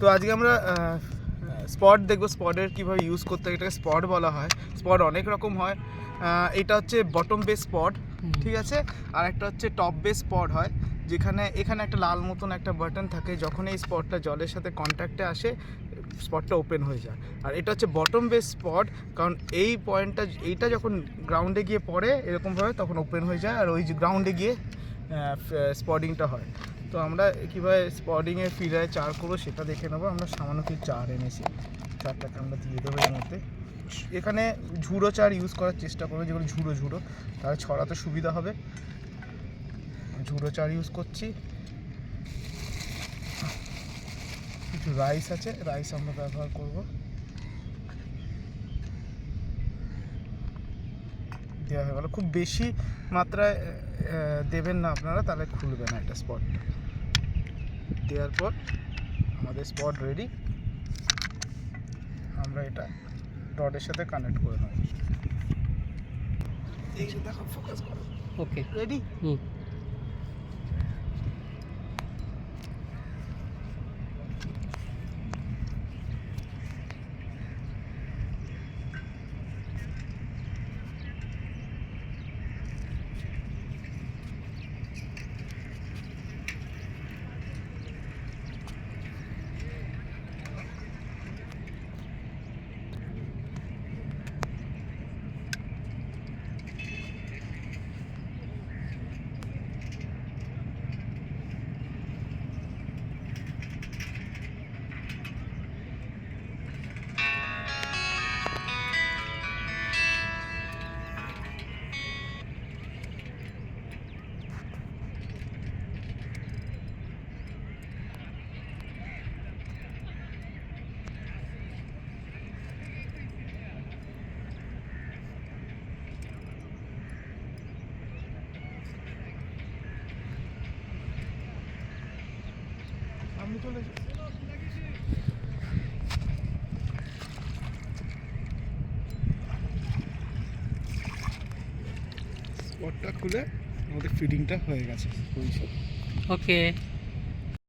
তো আজকে আমরা স্পট দেখব স্পটের কীভাবে ইউজ করতে হয় এটাকে স্পট বলা হয়। স্পট অনেক রকম হয়। এটা হচ্ছে বটম বেস স্পট ঠিক আছে? আর একটা হচ্ছে টপ বেস স্পট হয় যেখানে এখানে একটা লাল মতন একটা বাটন থাকে যখন এই স্পটটা জলের সাথে কন্ট্যাক্টে আসে স্পটটা ওপেন হয়ে যায়। আর এটা হচ্ছে বটম বেস স্পট কারণ এই পয়েন্টটা এইটা যখন গ্রাউন্ডে গিয়ে পড়ে এরকমভাবে তখন ওপেন হয়ে যায়। আর ওই যে গ্রাউন্ডে গিয়ে স্পটিংটা হয়। তো আমরা কীভাবে স্পডিংয়ে ফিরায় চার করব সেটা দেখে নেব। আমরা সামান্য কিছু চার এনেছি। চারটাকে আমরা দিয়ে দেবো এর মধ্যে। এখানে ঝুড়ো চার ইউজ করার চেষ্টা করবে, যেগুলো ঝুড়ো ঝুড়ো। তাহলে ছড়াতে সুবিধা হবে। ঝুড়ো চার ইউজ করছি। কিছু রাইস আছে রাইস আমরা ব্যবহার করব। দেওয়া হয়ে গেল। খুব বেশি মাত্রায় দেবেন না আপনারা তাহলে খুলবে না একটা স্পট দেওয়ার পর আমাদের স্পট রেডি আমরা এটা ডটের সাথে কানেক্ট করে নেব। দেখো ফোকাস করো। Okay ready hmm. চলে স্পটটা খুলে আমাদের ফিডিংটা হয়ে গেছে। ওকে